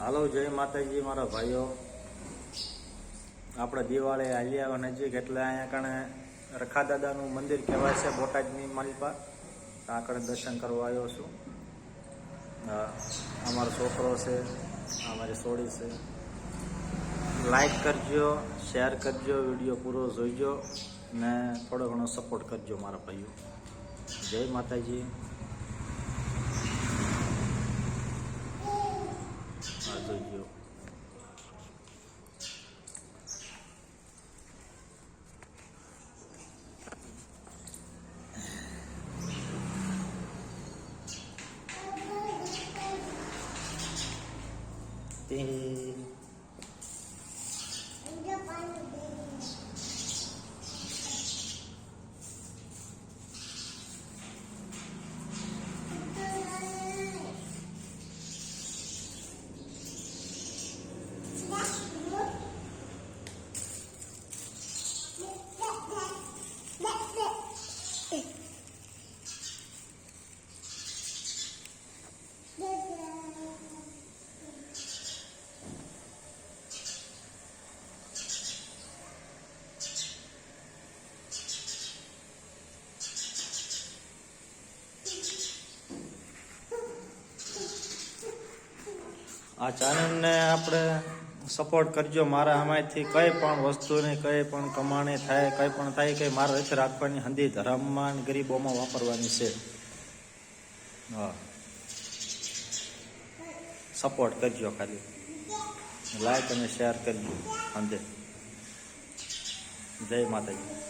હાલો, જય માતાજી, મારા ભાઈઓ. આપણે દિવાળી આવે નજીક, એટલે અહીંયા કણે રખા દાદાનું મંદિર કહેવાય છે, બોટાદની માલિપા. ત્યાં કણે દર્શન કરવા આવ્યો છું. અમારો છોકરો છે, અમારી મારી સોડી છે. લાઈક કરજો શેર કરજો, વીડિયો પૂરો જોઈજો ને થોડો ઘણો સપોર્ટ કરજો મારા ભાઈઓ. જય માતાજી. ating આ ચેનલને આપણે સપોર્ટ કરજો. મારા અમાયથી કંઈ પણ વસ્તુની કંઈ પણ કમાણી થાય, કંઈ પણ થાય, કંઈ મારે રચ રાખવાની હંધી ધર્મમાં ગરીબોમાં વાપરવાની છે. હા. સપોર્ટ કરજો ખાલી. લાઈક અને શેર કરજો હંધે જય માતાજી.